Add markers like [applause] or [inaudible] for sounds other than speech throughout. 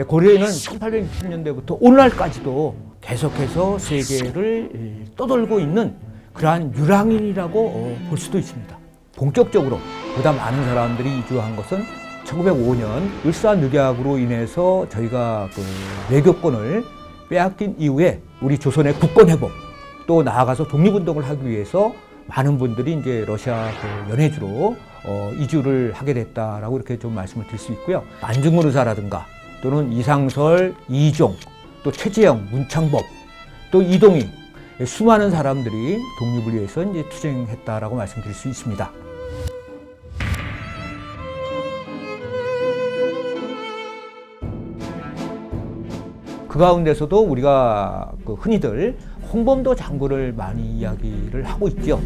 예, 고려인은 1860년대부터 오늘날까지도 계속해서 세계를 예, 떠돌고 있는 그러한 유랑인이라고 어, 볼 수도 있습니다. 본격적으로 보다 많은 사람들이 이주한 것은 1905년 일사늑약으로 인해서 저희가 그 외교권을 빼앗긴 이후에 우리 조선의 국권 회복 또 나아가서 독립운동을 하기 위해서 많은 분들이 이제 러시아 그 연해주로 어, 이주를 하게 됐다라고 이렇게 좀 말씀을 드릴 수 있고요. 안중근 의사라든가 또는 이상설, 이종, 또 최재형, 문창법, 또 이동희 수많은 사람들이 독립을 위해서 이제 투쟁했다라고 말씀드릴 수 있습니다. 그 가운데서도 우리가 그 흔히들 홍범도 장군을 많이 이야기를 하고 있죠.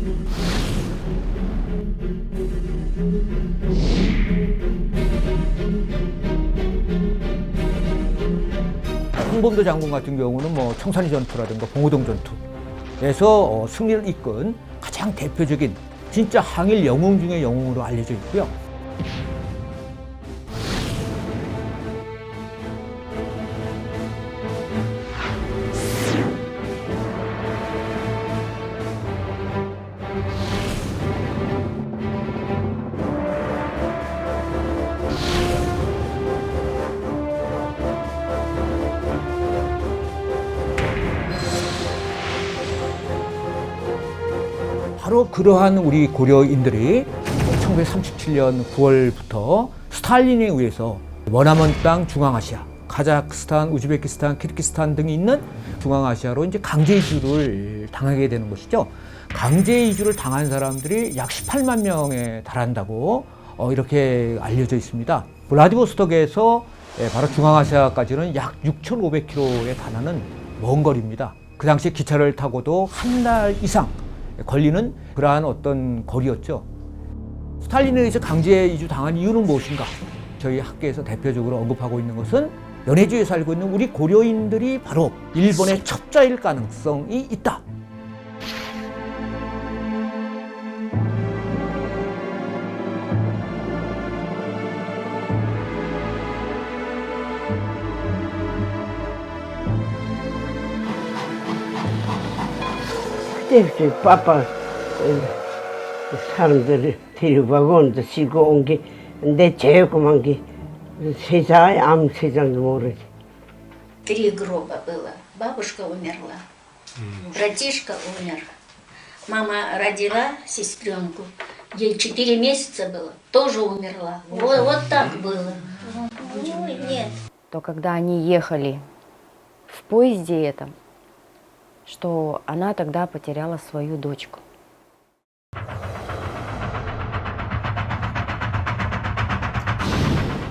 홍범도 장군 같은 경우는 뭐 청산리 전투라든가 봉오동 전투에서 어, 승리를 이끈 가장 대표적인 진짜 항일 영웅 중의 영웅으로 알려져 있고요. 그러한 우리 고려인들이 1937년 9월부터 스탈린에 의해서 머나먼 땅 중앙아시아, 카자흐스탄, 우즈베키스탄, 키르기스탄 등이 있는 중앙아시아로 이제 강제 이주를 당하게 되는 것이죠. 강제 이주를 당한 사람들이 약 18만 명에 달한다고 어, 이렇게 알려져 있습니다. 블라디보스톡에서 예, 바로 중앙아시아까지는 약 6,500km에 달하는 먼 거리입니다. 그 당시 기차를 타고도 한 달 이상 걸리는 그러한 어떤 거리였죠. 스탈린에 의해서 강제 이주 당한 이유는 무엇인가? 저희 학계에서 대표적으로 언급하고 있는 것은 연해주에 살고 있는 우리 고려인들이 바로 일본의 첩자일 가능성이 있다. 때부터 빠빠 어, 사람들을 데려가고 싣고 온 게 내 제일그만 게 세상에 아무 세상도 모르지. Три гроба было. Бабушка умерла, братишка умер. Мама родила сестренку, ей четыре месяца было, тоже умерла. Вот, вот так было. Ой, нет. то когда они ехали в поезде этом, что она тогда потеряла свою дочку.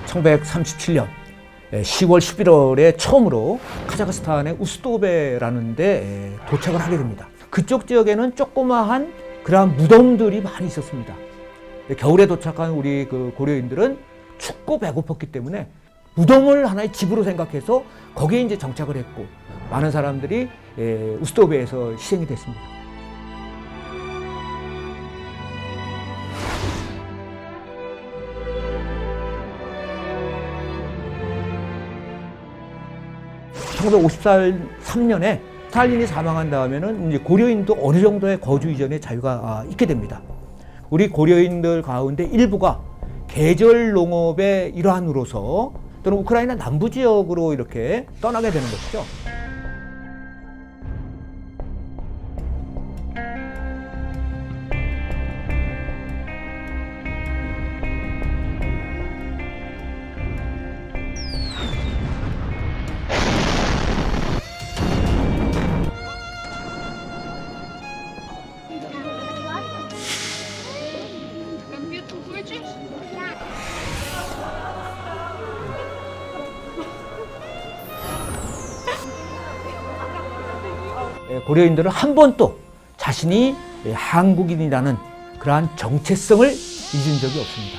(1937년) 10월 11월에 처음으로 카자흐스탄의 우스도베라는 데 도착을 하게 됩니다. 그쪽 지역에는 조그마한 그러한 무덤들이 많이 있었습니다. 겨울에 도착한 우리 그 고려인들은 춥고 배고팠기 때문에 무덤을 하나의 집으로 생각해서 거기에 이제 정착을 했고 많은 사람들이 예, 우스도베에서 희생이 됐습니다. (1953년에) 스탈린이 사망한 다음에는 이제 고려인도 어느 정도의 거주 이전의 자유가 아, 있게 됩니다. 우리 고려인들 가운데 일부가 계절 농업의 일환으로서 또는 우크라이나 남부 지역으로 이렇게 떠나게 되는 것이죠. 고려인들은 한 번도 자신이 예, 한국인이라는 그러한 정체성을 잊은 적이 없습니다.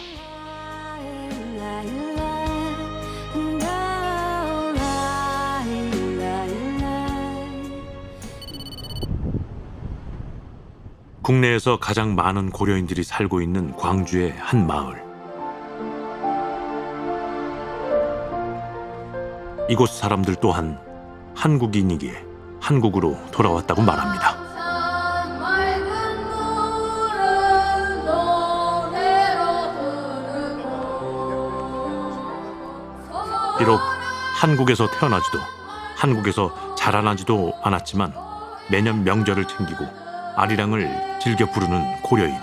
국내에서 가장 많은 고려인들이 살고 있는 광주의 한 마을. 이곳 사람들 또한 한국인이기에 한국으로 돌아왔다고 말합니다. 비록 한국에서 태어나지도 한국에서 자라나지도 않았지만 매년 명절을 챙기고 아리랑을 즐겨 부르는 고려인.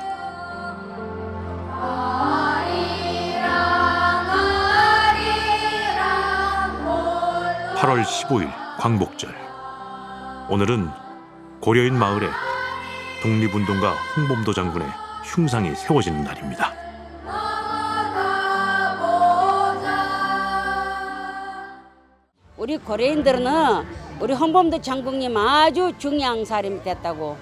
8월 15일 광복절. 오늘은 고려인 마을에 독립운동가 홍범도 장군의 흉상이 세워지는 날입니다. 우리 고려인들은 우리 홍범도 장군님 아주 중요한 사람이 됐다고.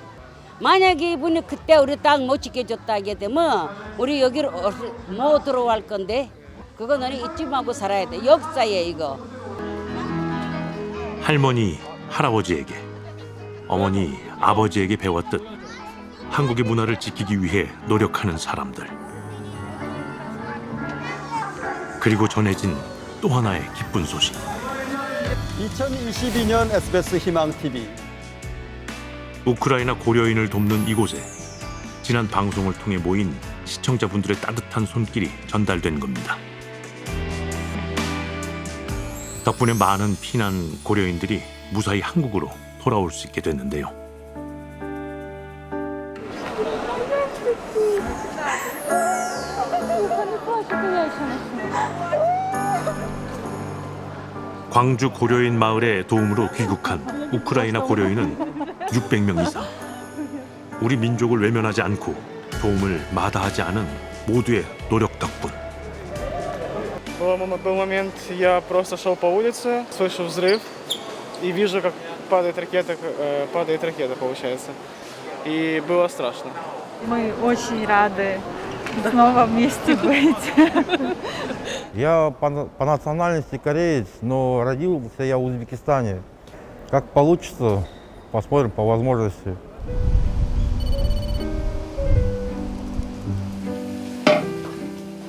만약에 이분이 그때 우리 땅 못 지켜줬다 하게 되면 우리 여기로 어- 못 들어갈 건데 그거는 잊지 말고 살아야 돼. 역사에 이거. 할머니, 할아버지에게, 어머니, 아버지에게 배웠듯 한국의 문화를 지키기 위해 노력하는 사람들. 그리고 전해진 또 하나의 기쁜 소식. 2022년 SBS 희망 TV 우크라이나 고려인을 돕는 이곳에 지난 방송을 통해 모인 시청자분들의 따뜻한 손길이 전달된 겁니다. 덕분에 많은 피난 고려인들이 무사히 한국으로 돌아올 수 있게 됐는데요. 광주 고려인 마을의 도움으로 귀국한 우크라이나 고려인은 600명 이상. 우리 민족을 외면하지 않고 도움을 마다하지 않은 모두의 노력 덕분. Был, мом- был момент, я просто шел по улице, слышу взрыв и вижу, как падает ракета, э, падает ракета, получается. И было страшно. Мы очень рады снова вместе быть. Я по, на- по национальности кореец, но родился я в Узбекистане. Как получится, посмотрим по возможности.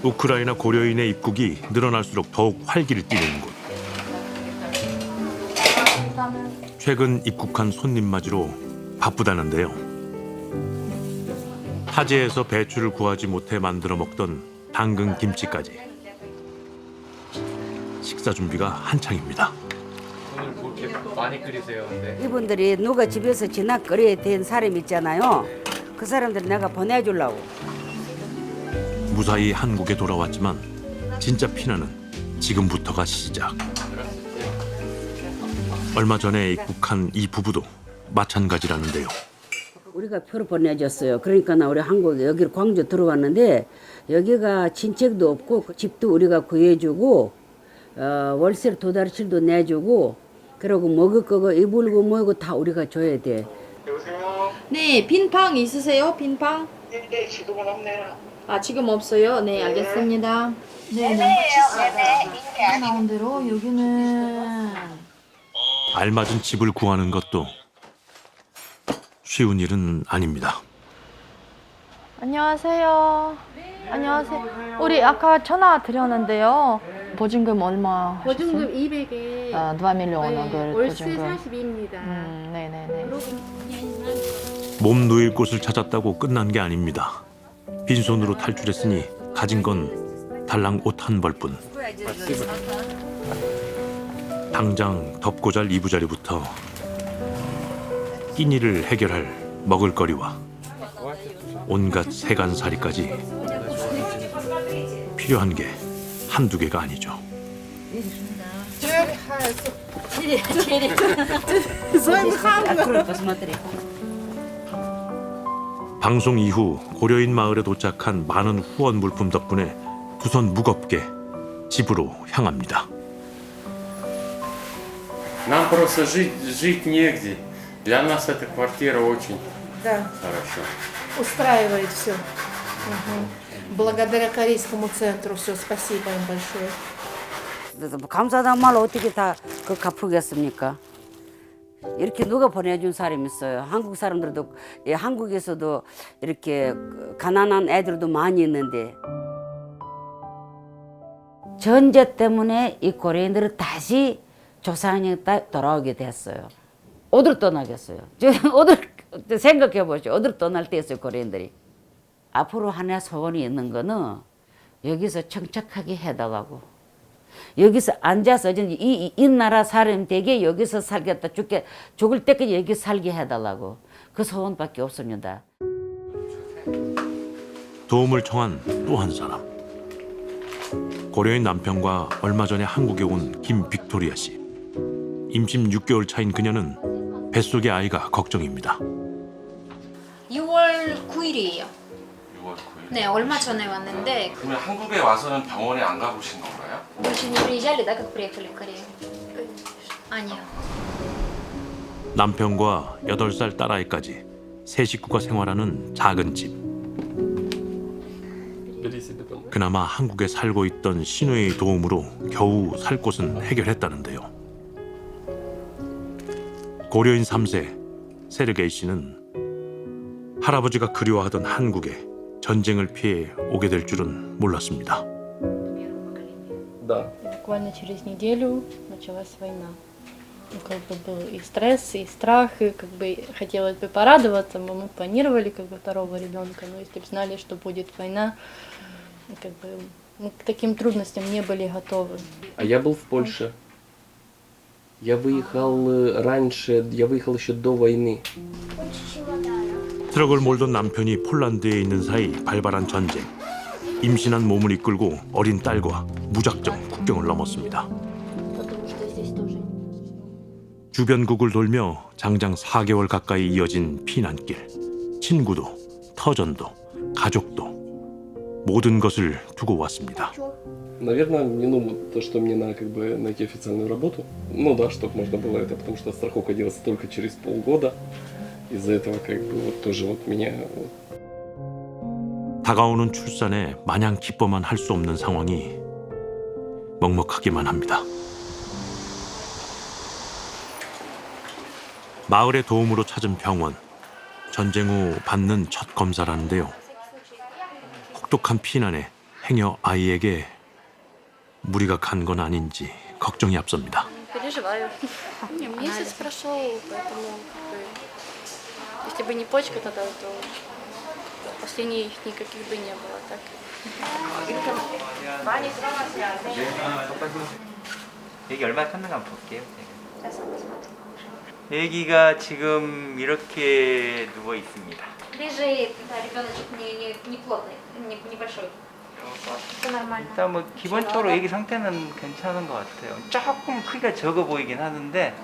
우크라이나 고려인의 입국이 늘어날수록 더욱 활기를 띠는 곳. 최근 입국한 손님 맞이로 바쁘다는데요. 타지에서 배추를 구하지 못해 만들어 먹던 당근 김치까지 식사 준비가 한창입니다. 이분들이 누가 집에서 지nak 거리에 된 사람 있잖아요. 그 사람들 내가 보내주려고. 무사히 한국에 돌아왔지만 진짜 피난은 지금부터가 시작. 얼마 전에 입국한 이 부부도 마찬가지라는데요. 우리가 표를 보내줬어요. 그러니까 나 우리 한국에 여기 광주 들어왔는데 여기가 친척도 없고 그 집도 우리가 구해주고 어, 월세를 두 달치도 내주고 그러고 먹을 거고 입을 거 뭐고 다 우리가 줘야 돼. 네, 빈방 있으세요? 빈방? 네, 지금은 없네요. 아, 지금 없어요? 네, 알겠습니다. 네, 네. 나온 대로 여기는 알맞은 집을 구하는 것도 쉬운 일은 아닙니다. 안녕하세요. 안녕하세요. 우리 아까 전화 드렸는데요. 보증금 얼마? 보증금 200에 아, 2 밀리언 그 월세 보증금. 40입니다. 음, 네, 네, 네. 몸 누일 곳을 찾았다고 끝난 게 아닙니다. 빈손으로 탈출했으니 가진 건 달랑 옷 한 벌뿐. 당장 덮고 잘 이부자리부터 끼니를 해결할 먹을거리와 온갖 세간살이까지 필요한 게 한두 개가 아니죠. 방송 이후 고려인 마을에 도착한 많은 후원 물품 덕분에 두 손 무겁게 집으로 향합니다. Нам просто жить, жить негде. Для нас эта квартира очень Да, хорошо. устраивает все. Благодаря корейскому центру все. Спасибо им большое. 그래서 뭐 감사하단 말 어떻게 다 그 갚으겠습니까? 이렇게 누가 보내준 사람이 있어요. 한국 사람들도 예, 한국에서도 이렇게 그 가난한 애들도 많이 있는데 전제 때문에 이 고려인들은 다시 조상이 딱 돌아오게 됐어요. 어디로 떠나겠어요? [laughs] 어디로 생각해 보죠. 어디로 떠날 때였어요, 고려인들이. 앞으로 하나 소원이 있는 거는 여기서 청착하게 해달라고. 여기서 앉아서 이, 이, 이 나라 사람 되게 여기서 살겠다 죽게 죽을 때까지 여기 살게 해달라고 그 소원밖에 없습니다. 도움을 청한 또 한 사람. 고려인 남편과 얼마 전에 한국에 온 김빅토리아 씨. 임신 6개월 차인 그녀는 뱃속의 아이가 걱정입니다. 6월 9일이에요. 6월 9일. 네, 얼마 전에 왔는데 그러면 한국에 와서는 병원에 안 가보신 건가요? больше не приезжали, да, как приехали в Корею? 아니요. 남편과 8살 딸아이까지 세 식구가 생활하는 작은 집. 그나마 한국에 살고 있던 신우의 도움으로 겨우 살 곳은 해결했다는데요. 고려인 3세 세르게이 씨는 할아버지가 그리워하던 한국에 전쟁을 피해 오게 될 줄은 몰랐습니다. Буквально через неделю началась война. Ну, как бы был и стресс, и страх, и как бы хотелось бы порадоваться, но мы планировали как бы второго ребенка, но если бы знали, что будет война, и как бы мы к таким трудностям не были готовы. А я был в Польше. Я выехал э, раньше, я выехал еще до войны. 트럭을 몰던 남편이 폴란드에 있는 사이 발발한 전쟁. 임신한 몸을 이끌고 어린 딸과 무작정 국경을 넘었습니다. Потому что здесь тоже 주변국을 돌며 장장 4개월 가까이 이어진 피난길. 친구도, 터전도, 가족도 모든 것을 두고 왔습니다. Наверное, мне, ну, то, что мне надо как бы найти официальную работу. Ну да, чтобы можно было это, потому что страховка делается только через полгода. Из-за этого как бы вот тоже вот меня вот, 다가오는 출산에 마냥 기뻐만 할 수 없는 상황이 먹먹하기만 합니다. 마을의 도움으로 찾은 병원. 전쟁 후 받는 첫 검사라는데요. 혹독한 피난에 행여 아이에게 무리가 간 건 아닌지 걱정이 앞섭니다. переживаю. Месяц прошел, поэтому как бы, если бы не почка тогда, то последних никаких бы не было. Так. 여기 얼마나 컸는가 한번 볼게요. 애기가 지금 이렇게 누워 있습니다. Лежит, да, ребеночек не, не, не плотный, не, небольшой. Все нормально. 일단 뭐 기본적으로 애기 상태는 괜찮은 것 같아요. 조금 크기가 적어 보이긴 하는데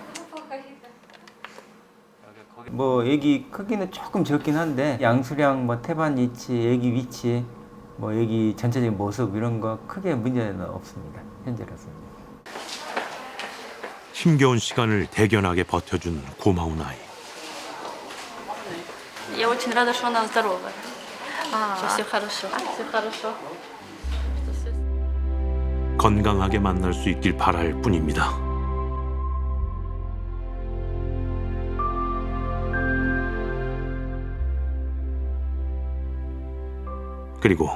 뭐 애기 크기는 조금 적긴 한데 양수량, 뭐 태반 위치, 애기 위치, 뭐 애기 전체적인 모습 이런 거 크게 문제는 없습니다. 현재로서는. 힘겨운 시간을 대견하게 버텨준 고마운 아이. Я очень рада, что она здоровая. Что все хорошо. Все хорошо. Что всё 건강하게 만날 수 있길 바랄 뿐입니다. 그리고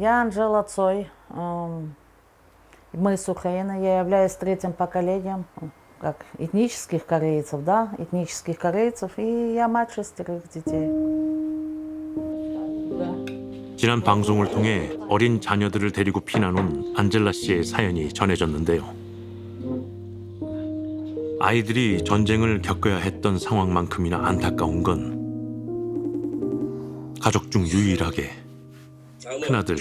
Я Анжела Цой. Эм, Мы с Украины. Я являюсь третьим поколением м, как этнических корейцев, да, этнических корейцев. И я мать шестерых детей. 지난 방송을 통해 어린 자녀들을 데리고 피난 온 안젤라 씨의 사연이 전해졌는데요. 아이들이 전쟁을 겪어야 했던 상황만큼이나 안타까운 건 가족 중 유일하게 큰아들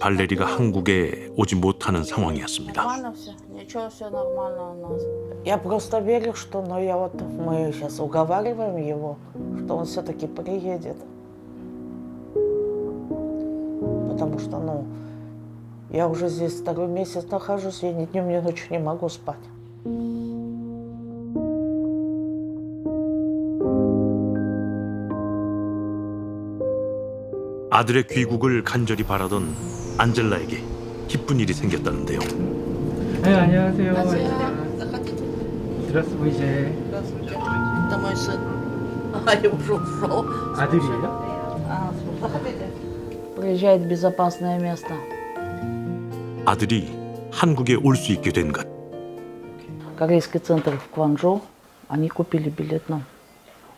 발레리가 한국에 오지 못하는 상황이었습니다. Нормально все? Ничего, все нормально у нас. Я просто верю, что, но я вот, мы сейчас уговариваем его, что он все-таки приедет. Потому что, ну, я уже здесь второй месяц нахожусь, я ни днем, ни ночью не могу спать. 아들의 귀국을 간절히 바라던 안젤라에게 기쁜 일이 생겼다는데요. 네, 안녕하세요. Заходите. Здравствуйте. Здравствуйте. Это мой сын. А, я уже ушел. 아들이에요? А, заходите. Приезжает в безопасное место. 아들이 한국에 올 수 있게 된 것. корейский центр в Кванчжоу. Они купили билет нам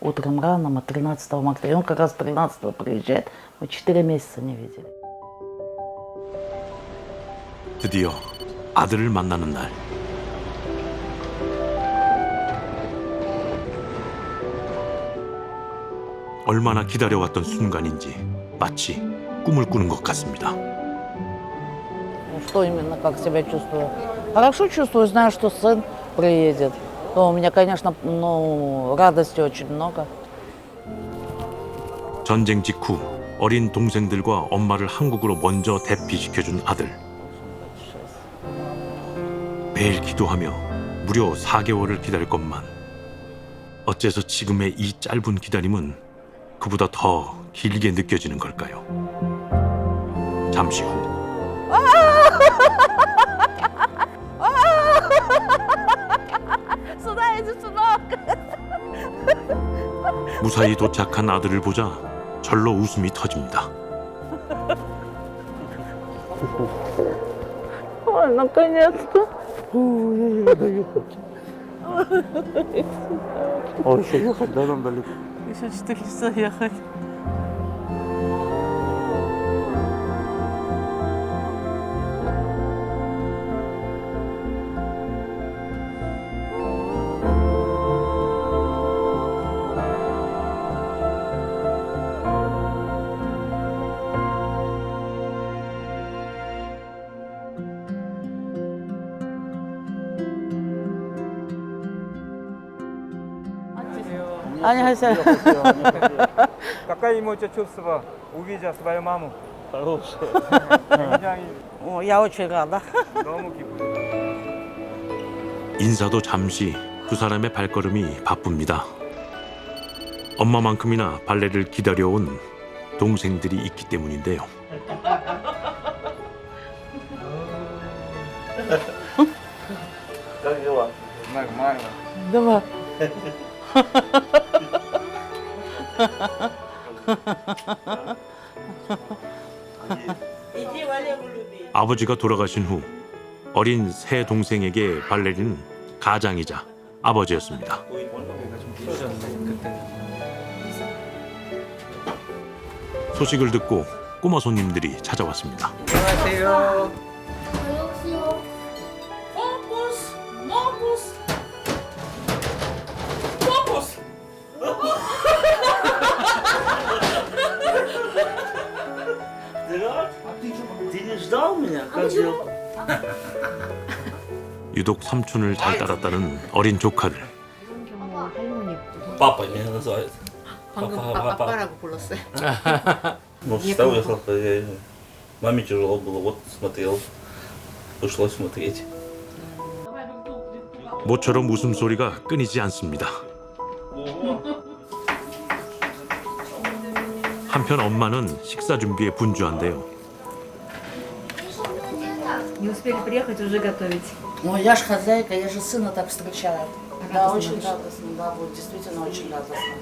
утром рано, мы 13 марта. И он как раз 13 приезжает. Мы 4 месяца не видели. 드디어 아들을 만나는 날. 얼마나 기다려왔던 순간인지 마치 꿈을 꾸는 것 같습니다. Ну, что именно, как себя чувствую? Хорошо чувствую, знаю, что сын приедет. То у меня, конечно, ну, радости очень много. 전쟁 직후 어린 동생들과 엄마를 한국으로 먼저 대피시켜준 아들. 매일 기도하며 무려 4개월을 기다릴 것만. 어째서 지금의 이 짧은 기다림은 그보다 더 길게 느껴지는 걸까요? 잠시 후 Сюда иди, сынок! 무사히 도착한 아들을 보자 절로 웃음이 터집니다. Ой, наконец-то! Ой, еще ехать, да, нам далеко? Еще 4 часа ехать. 안녕하세요. Какая эмоция чувства, увидя свою маму? Хорошая. 굉장히 О, я очень рада. 너무 기쁘다. 인사도 잠시 두 사람의 발걸음이 바쁩니다. 엄마만큼이나 발레를 기다려온 동생들이 있기 때문인데요. Как дела? Нормально. Давай. 아버지가 돌아가신 후 어린 새 동생에게 발레리는 가장이자 아버지였습니다. 소식을 듣고 꼬마 손님들이 찾아왔습니다. 안녕하세요. меня? Как дела? [laughs] 유독 삼촌을 잘 따랐다는 어린 조카들. Папа меня называют. 방금 Папа, 아, папа. 아빠라고 불렀어요. [laughs] Ну, Не встал, я папа. стал, я- Маме тяжело было, вот смотрел. Пришлось смотреть. 모처럼 웃음소리가 끊이지 않습니다. 한편 엄마는 식사 준비에 분주한데요. Не успели приехать, уже готовить. Ну, я же хозяйка, я же сына так встречаю. Да, очень радостно, да, будет действительно очень радостно.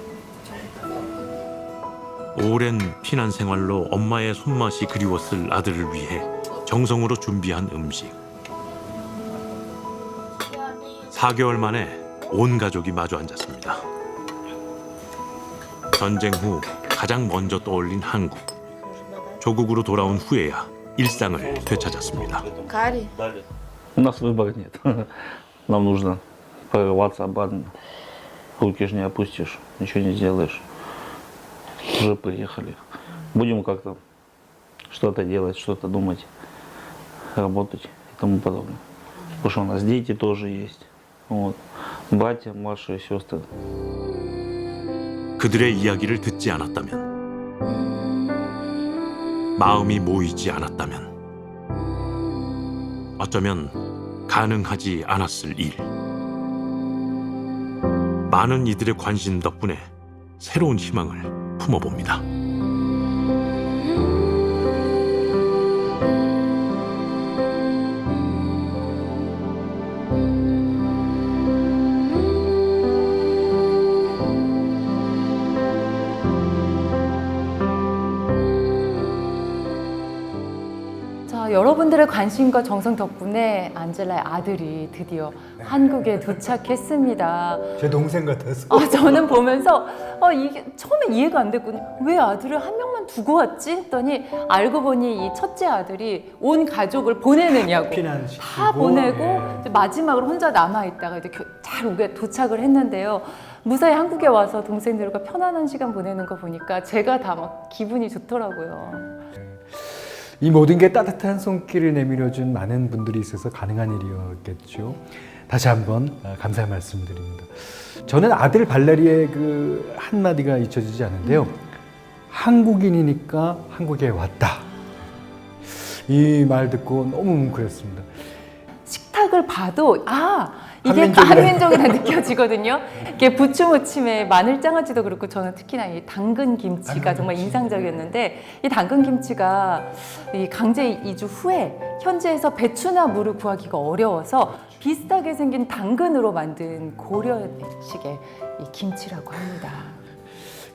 오랜 피난 생활로 엄마의 손맛이 그리웠을 아들을 위해 정성으로 준비한 음식. 4개월 만에 온 가족이 마주 앉았습니다. 전쟁 후 가장 먼저 떠올린 한국. 조국으로 돌아온 후에야 일상을 되찾았습니다. Кари. У нас выбора нет. Нам нужно прорываться обратно. Руки же не опустишь, ничего не сделаешь. Уже приехали. Будем как-то что-то делать, что-то думать, работать и тому подобное. Потому что у нас дети тоже есть. Вот. Братья, младшие сестры. 그들의 이야기를 듣지 않았다면, 마음이 모이지 않았다면, 어쩌면 가능하지 않았을 일. 많은 이들의 관심 덕분에 새로운 희망을 품어봅니다. 관심과 정성 덕분에 안젤라의 아들이 드디어 한국에 도착했습니다. 제 동생 같았어. 아, 저는 보면서 어, 이게 처음에 이해가 안 됐거든요. 왜 아들을 한 명만 두고 왔지? 했더니 알고 보니 이 첫째 아들이 온 가족을 보내느냐고 다 보내고 예. 이제 마지막으로 혼자 남아 있다가 이제 겨- 잘 오게 도착을 했는데요. 무사히 한국에 와서 동생들과 편안한 시간 보내는 거 보니까 제가 다 막 기분이 좋더라고요. 이 모든 게 따뜻한 손길을 내밀어준 많은 분들이 있어서 가능한 일이었겠죠. 다시 한번 아, 감사의 말씀드립니다. 저는 아들 발레리의 그 한마디가 잊혀지지 않는데요. 한국인이니까 한국에 왔다. 이 말 듣고 너무 뭉클했습니다. 식탁을 봐도 아 이게 한민족이다. 한민족이라 느껴지거든요. 이게 부추 무침에 마늘 장아찌도 그렇고 저는 특히나 이 당근 김치가 정말 인상적이었는데 이 당근 김치가 이 강제 이주 후에 현지에서 배추나 물을 구하기가 어려워서 비슷하게 생긴 당근으로 만든 고려식의 이 김치라고 합니다.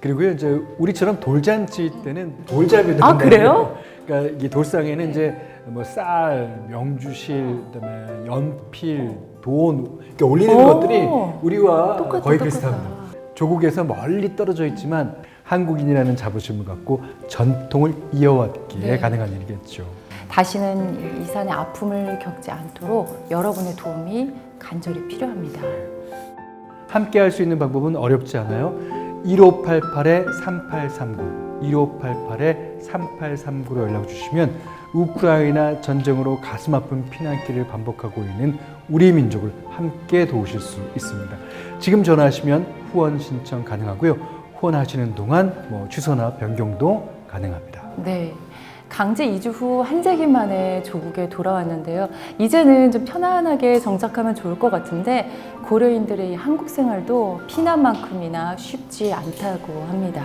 그리고요 이제 우리처럼 돌잔치 때는 돌잡이도 아, 그래요? 그러니까 이 돌상에는 이제 뭐 쌀, 명주실, 그다음에 연필, 돈 이렇게 올리는 오, 것들이 우리와 똑같다, 거의. 비슷합니다. 조국에서 멀리 떨어져 있지만 한국인이라는 자부심을 갖고 전통을 이어왔기에 네. 가능한 일이겠죠. 다시는 이 산의 아픔을 겪지 않도록 여러분의 도움이 간절히 필요합니다. 함께 할 수 있는 방법은 어렵지 않아요. 1588-3839, 1588-3839로 연락 주시면 우크라이나 전쟁으로 가슴 아픈 피난길을 반복하고 있는 우리 민족을 함께 도우실 수 있습니다. 지금 전화하시면 후원 신청 가능하고요. 후원하시는 동안 뭐 취소나 변경도 가능합니다. 네. 강제 이주 후 한 세기 만에 조국에 돌아왔는데요. 이제는 좀 편안하게 정착하면 좋을 것 같은데 고려인들의 이 한국 생활도 피난만큼이나 쉽지 않다고 합니다.